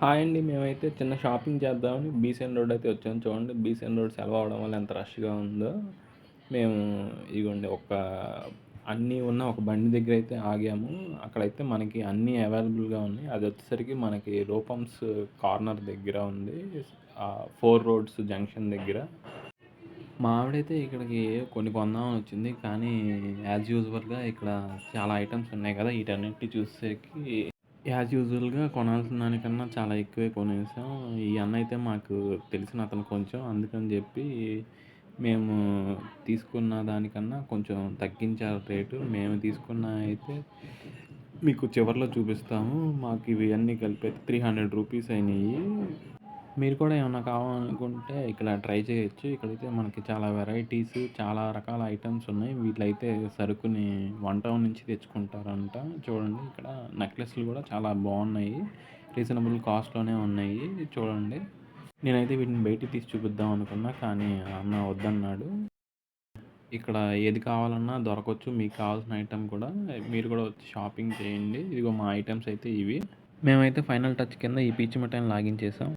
Hi అండి మేమైతే చిన్న షాపింగ్ చేద్దామని బీసెన్ రోడ్ అయితే వచ్చాము చూడండి బీసెన్ రోడ్ సెలవు అవడం వల్ల ఎంత రష్గా ఉందో. మేము ఇదిగోండి ఒక అన్నీ ఉన్న ఒక బండి దగ్గర అయితే ఆగాము. అక్కడైతే మనకి అన్నీ అవైలబుల్గా ఉన్నాయి. అది వచ్చేసరికి మనకి రూపమ్స్ కార్నర్ దగ్గర ఉంది. ఫోర్ రోడ్స్ జంక్షన్ దగ్గర. మా ఆవిడైతే ఇక్కడికి కొన్ని కొందామని వచ్చింది. కానీ యాజ్ యూజువల్గా ఇక్కడ చాలా ఐటమ్స్ ఉన్నాయి కదా వీటన్నిటి చూసేసరికి యాజ్ యూజువల్గా కొనాల్సిన దానికన్నా చాలా ఎక్కువే కొనేసాం. ఈ అన్న అయితే మాకు తెలిసిన అతను కొంచెం. అందుకని చెప్పి మేము తీసుకున్న దానికన్నా కొంచెం తగ్గించారు రేటు మేము తీసుకున్న అయితే మీకు చివరిలో చూపిస్తాము. మాకు ఇవి అన్నీ కలిపి త్రీ హండ్రెడ్ రూపీస్ అయినాయి. మీరు కూడా ఏమైనా కావాలనుకుంటే ఇక్కడ ట్రై చేయొచ్చు. ఇక్కడైతే మనకి చాలా వెరైటీస్ చాలా రకాల ఐటమ్స్ ఉన్నాయి. వీటిలైతే సరుకుని వన్ టౌన్ నుంచి తెచ్చుకుంటారంట. చూడండి ఇక్కడ నెక్లెస్లు కూడా చాలా బాగున్నాయి. రీజనబుల్ కాస్ట్లోనే ఉన్నాయి. చూడండి. నేనైతే వీటిని బయటికి తీసి చూపిద్దాం అనుకున్నా కానీ అన్న వద్దన్నాడు. ఇక్కడ ఏది కావాలన్నా దొరకవచ్చు మీకు కావాల్సిన ఐటెం కూడా మీరు కూడా వచ్చి షాపింగ్ చేయండి. ఇదిగో మా ఐటమ్స్ అయితే ఇవి. మేమైతే ఫైనల్ టచ్ కింద ఈ పీచు మిఠాయిని లాగించేసాం.